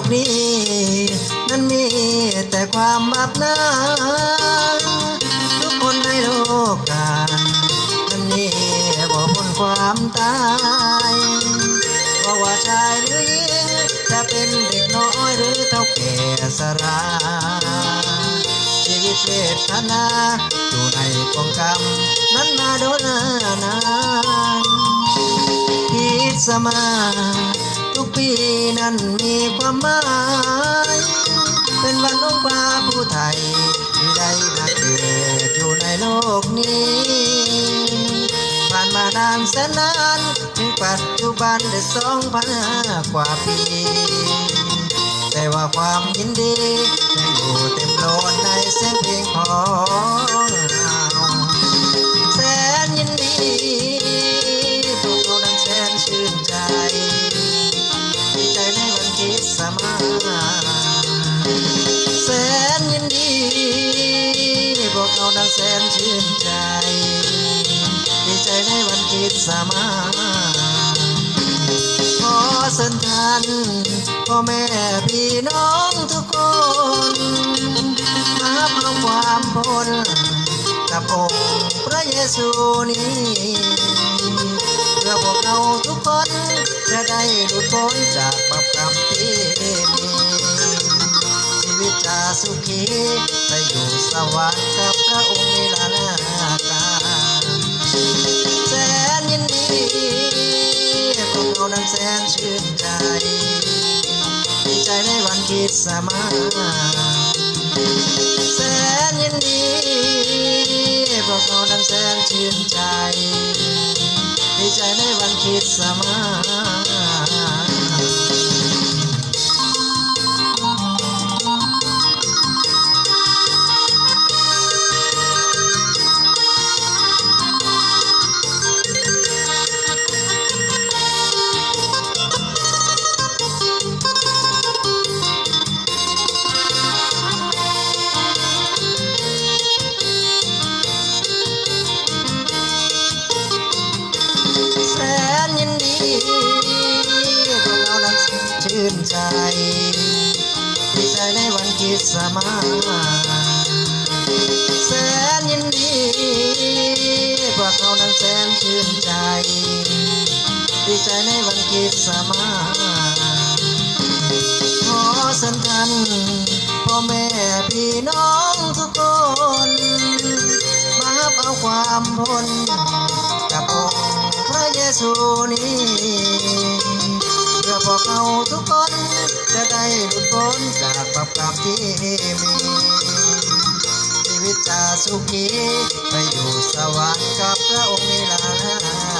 กนี้นั้นมีแต่ความบับหน้าทุกคนในโลกกานั้นนี่บ่พ้นความตายเพราะว่าชายหรือหญิงจะเป็นเด็กน้อยหรือเท่าแก่สราชีวิตเวทนาอยู่ในกองกรรมนั้นมาโดนานานผิดสมา นั้นมีความหมาย เป็นวันองค์พระผู้ไทยที่ได้มาเกิดอยู่ในโลกนี้ ผ่านมานานแสนนานถึงปัจจุบันได้สองพันกว่าปี แต่ว่าความยินดียังอยู่เต็มโลดในเสียงเพลงของ แสนยินดีพวกเรานั้นแสนชื่นใจ ดีใจในวันคริสต์มาขอสินท่านพ่อแม่พี่น้องทุกคนมาพื่อความพ้นกับองค์พระเยซูนี้เพื่อพวกเราทุกคนจะได้หลุดพ้นจากบาป สุขีไปอยู่สวรรค์กับพระองค์นิรันดร์กาลแสนยินดีพวกเรานั้นแสนชื่นใจดีใจในวันคริสมาแสนยินดีพวกเรานั้นแสนชื่นใจดีใจในวันคริสมา สมาสแสนยินดีพวกเรานั้นแสนชื่นใจ ดีใจในวันคริสต์มาสขอสันทันพ่อแม่พี่น้องทุกคน มารับเอาความพ้นกับองค์พระเยซูนี้ พื่อพวกเราทุกคน จะได้หลุดพ้นจากบาปกรรมที่มีชีวิตจะสุขีไปอยู่สวรรค์กับพระองค์นิรันดร์